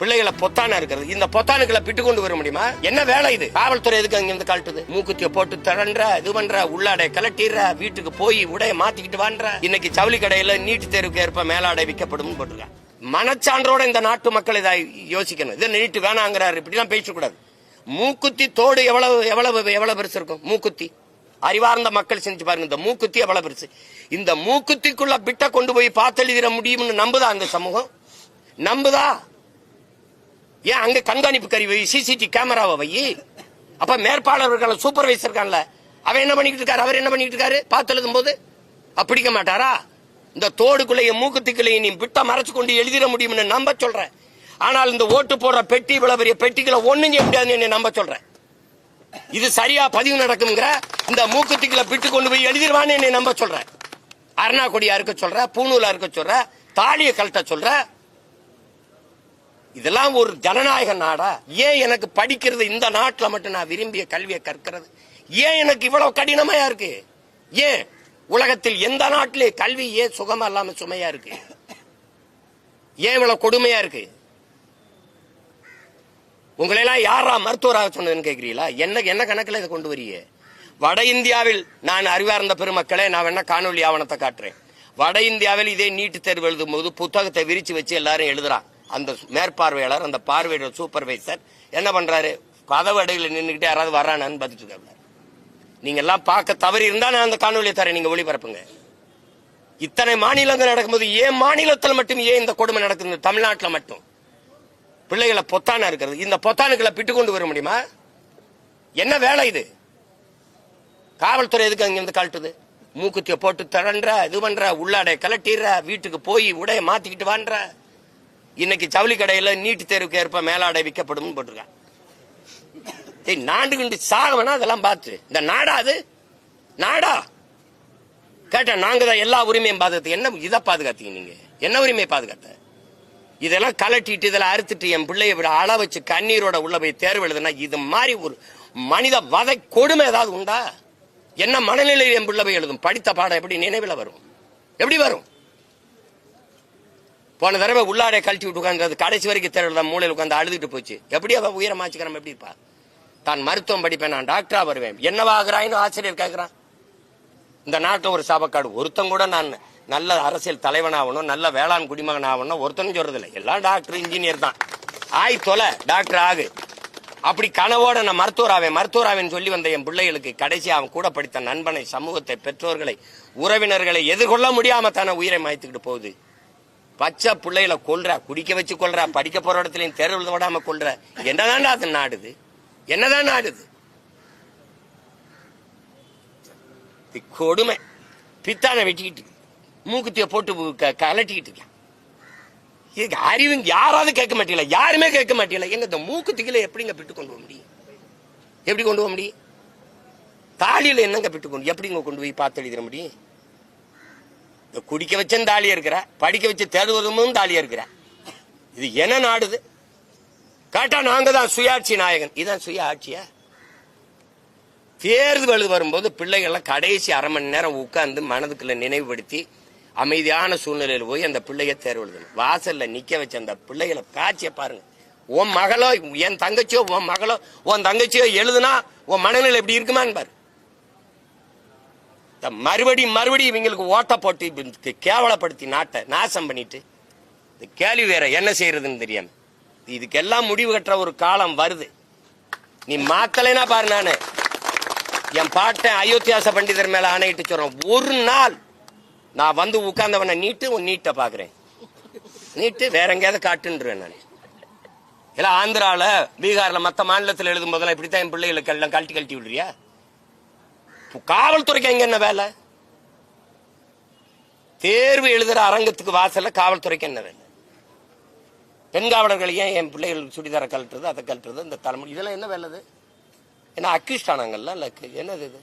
பிள்ளைகளை பொத்தான இருக்கிறது. இந்த பொத்தானுக்களை பிட்டு கொண்டு வர முடியுமா? என்ன வேலை இது? காவல்துறை எதுக்கு அங்க இருந்து கழட்டுது மூக்குத்திய போட்டு திறன்ற இது பண்ற உள்ளாடை கலட்டிடுற வீட்டுக்கு போய் உடைய மாத்திக்கிட்டு வான்ற. இன்னைக்கு சவுளி கடையில நீட்டு தேர்வுக்கு ஏற்ப மேலாடை விற்கப்படும் போட்டிருக்காங்க. மனச்சான்றோட இந்த நாட்டு மக்கள் இதை யோசிக்கணும். இதை நீட்டு வேணாங்கிறாரு. இப்படிலாம் பேசக்கூடாது. மூக்குத்தி தோடு எவ்வளவு எவ்வளவு எவ்வளவு பெருசு இருக்கும்? மூக்குத்தி. அறிவார்ந்த மக்கள் செஞ்சு பாருங்க. இந்த மூக்குத்தி எவ்வளவு பெருசு. இந்த மூக்குத்திக்குள்ள பிட்ட கொண்டு போய் பார்த்தெழுதிட முடியும்னு நம்புதா அந்த சமூகம்? நம்புதா? ஏன் அங்க கண்காணிப்பு கருவி வை சிசிடி கேமராவை வை? அப்ப மேற்பாளர் இருக்கான்ல சூப்பர்வைசர் இருக்கான்ல அவன் என்ன பண்ணிக்கிட்டு இருக்காரு? அவர் என்ன பண்ணிட்டு இருக்காரு? பார்த்து எழுதும் போது அப்படிக்க மாட்டாரா? இந்த தோடுக்குள்ளையும் மூக்குத்திக்குள்ளையும் நீ விட்ட மறைச்சு கொண்டு எழுதிட முடியும்னு நம்ப சொல்றேன். ஆனால் இந்த ஓட்டு போடுற பெட்டி இவ்வளவு பெரிய பெட்டிகளை ஒண்ணும் செய்ய முடியாதுன்னு என்னை நம்ப சொல்றேன். இது சரியா பதிவு நடக்குங்கிற இந்த மூக்குத்திக்குள்ள பிட்டு கொண்டு போய் எழுதிடுவான்னு என்னை நம்ப சொல்றேன். அருணாக்குடியா இருக்க சொல்ற பூணூலா இருக்க சொல்ற தாலியை கழட்ட சொல்ற இதெல்லாம் ஒரு ஜனநாயக நாடா? ஏன் எனக்கு படிக்கிறது இந்த நாட்டில் மட்டும் நான் விரும்பிய கல்வியை கற்கிறது? ஏன் எனக்கு இவ்வளவு கடினமையா இருக்கு? ஏன் உலகத்தில் எந்த நாட்டிலே கல்வி ஏன் சுகமா இல்லாம சுமையா இருக்கு? ஏன் இவ்வளவு கொடுமையா இருக்கு? உங்களெல்லாம் யாரா மருத்துவராக சொன்னதுன்னு கேக்குறீங்களா? என்ன என்ன கணக்கில் இதை கொண்டு வரீங்க? வட இந்தியாவில் நான் அறிவார்ந்த பெருமக்களே நான் வேணா காணொலி ஆவணத்தை காட்டுறேன். வட இந்தியாவில் இதே நீட்டு தேர்வு எழுதும் போது புத்தகத்தை விரிச்சு வச்சு எல்லாரும் எழுதுறான். அந்த மேற்பார்வையாளர் அந்த பார்வையாளர் சூப்பர்வைசர் என்ன பண்றாரு? கதவு அடையில் நின்றுகிட்டு யாராவது வர்றானான்னு பார்த்துட்டு இருக்காங்க நீங்க எல்லாம் பார்க்க தவறி இருந்தா நான் அந்த காணொலியை தரேன் நீங்க ஒளிபரப்புங்க. இத்தனை மாநிலங்கள் நடக்கும்போது ஏன் மாநிலத்தில் மட்டும் ஏன் இந்த கொடுமை நடக்குது? தமிழ்நாட்டில் மட்டும். பிள்ளைகளை பொத்தானா இருக்கிறது? இந்த பொத்தானுக்களை பிட்டு கொண்டு வர முடியுமா? என்ன வேலை இது? காவல்துறை எதுக்கு அங்கிருந்து கழட்டுது? மூக்குத்திய போட்டு திறன்ற இது பண்ற உள்ளாடை கலட்டிடுற வீட்டுக்கு போய் உடைய மாத்திக்கிட்டு வான்ற. இன்னைக்கு ஜவுளி கடையில நீட்டு தேர்வுக்கு ஏற்ப மேலாடை விற்கப்படும் போட்டிருக்காங்க. ஏய், நாண்டு கிண்டு சாக வேணா அதெல்லாம் பார்த்து. இந்த நாடா அது? நாடா? கேட்டேன் நாங்க தான் எல்லா உரிமையும் பாதுகாத்து என்ன இதை பாதுகாத்தீங்க நீங்க? என்ன உரிமையை பாதுகாத்த? இதெல்லாம் கலட்டிட்டு இதெல்லாம் அறுத்துட்டு என் பிள்ளைய விட அள வச்சு கண்ணீரோட உள்ள போய் தேர்வு எழுதுனா இது மாதிரி ஒரு மனித வதை கொடுமை ஏதாவது உண்டா? என்ன மனநிலையில் என் பிள்ளை போய் எழுதும்? படித்த பாடம் எப்படி நினைவில் வரும்? எப்படி வரும்? போன தடவை உள்ளாடை கழட்டி விட்டு உட்காந்து கடைசி வரைக்கும் தேர்வு மூலையில் உட்காந்து அழுதுட்டு போச்சு. எப்படி அவ உயரமாச்சுக்கிறோம் எப்படி இருப்பா? தான் மருத்துவம் படிப்பேன் நான் டாக்டரா வருவேன். என்னவாகிறாயின்னு ஆசிரியர் கேட்கிறான் இந்த நாட்டில் ஒரு சாபக்காடு. ஒருத்தன் கூட நான் நல்ல அரசியல் தலைவனாகணும் நல்ல வேளாண் குடிமகன் ஆகணும் ஒருத்தனும் சொல்றதில்லை. எல்லாம் டாக்டர் இன்ஜினியர் தான். ஆய் தொலை டாக்டர் ஆகு. அப்படி கனவோட நான் மருத்துவராவேன் மருத்துவராவேன் சொல்லி வந்த என் பிள்ளைகளுக்கு கடைசி அவன் கூட படித்த நண்பனை சமூகத்தை பெற்றோர்களை உறவினர்களை எதிர்கொள்ள முடியாம தானே உயிரை மாய்த்துக்கிட்டு போகுது. பச்சை பிள்ளைகளை கொல்ற குடிக்க வச்சு கொள்ற படிக்க போற இடத்துலயும் தேர்வு விடாம கொள்ற என்னதான் அது நாடுது? என்னதான் நாடுது? கொடுமை. பித்தான வெட்டிக்கிட்டு மூக்குத்திய போட்டு க- கலட்டிக்கிட்டு இருக்கேன். இதுக்கு அறிவு யாராவது கேட்க மாட்டீங்களா? யாருமே கேட்க மாட்டீங்களா? எங்க இந்த மூக்குத்திகளை எப்படிங்க பிட்டு கொண்டு போக முடியும்? எப்படி கொண்டு போக முடியும்? தாலியில் என்னங்க பிட்டு கொண்டு எப்படிங்க கொண்டு போய் பார்த்து எழுதிட முடியும்? குடிக்க வச்சும் தாலியா இருக்கிற படிக்க வச்சு தேர்வதுமும் தாலியா இருக்கிற. இது என்ன நாடுது? கேட்டா நாங்க தான் சுயாட்சி நாயகன். இதுதான் சுய ஆட்சியா? தேர்தல் வரும்போது பிள்ளைகள்லாம் கடைசி அரை மணி நேரம் உட்கார்ந்து மனதுக்குள்ள நினைவுபடுத்தி அமைதியான சூழ்நிலையில் போய் அந்த பிள்ளைய தேர்வு எழுதணும். வாசல்ல நிக்க வச்ச அந்த பிள்ளைகளை காட்சியை பாருங்க. உன் மகளோ என் தங்கச்சியோ உன் மகளோ உன் தங்கச்சியோ எழுதுனா உன் மனநிலை எப்படி இருக்குமான்னு பாரு. மறுபடியும் மறுபடி மறுபடி இவங்களுக்கு ஓட்ட போட்டு கேவலப்படுத்தி நாட்டை நாசம் பண்ணிட்டு இந்த கேள்வி வேற என்ன செய்யறதுன்னு தெரியாம. இதுக்கெல்லாம் முடிவு கட்டுற ஒரு காலம் வருது. நீ மாத்தலைனா பாரு நானு. என் பாட்டன் அயோத்தியாச பண்டிதர் மேல ஆணையிட்டு சொல்றேன். ஒரு நாள் நான் வந்து உட்கார்ந்தவனை நீட்டு உன் நீட்டை பாக்குறேன் நீட்டு வேற எங்கேயாவது காட்டுன்றேன் நான். இல்ல ஆந்திரால பீகார்ல மத்த மாநிலத்தில் எழுதும் போதெல்லாம் இப்படித்தான் என் பிள்ளைகளுக்கு எல்லாம் கழட்டி கழட்டி விடுறியா? காவல்துறைக்கு எங்க என்ன வேலை? தேர்வு எழுதுற அரங்கத்துக்கு வாசல்ல காவல்துறைக்கு என்ன வேலை? பெண் காவலர்கள் ஏன் என் பிள்ளைகள் சுடிதார கழட்டுறது அதை கழட்டுறது இந்த தலைமுறை இதெல்லாம் என்ன வேலை இது? என்ன அக்யூஸ்ட் ஆனாங்கல்ல என்னது இது?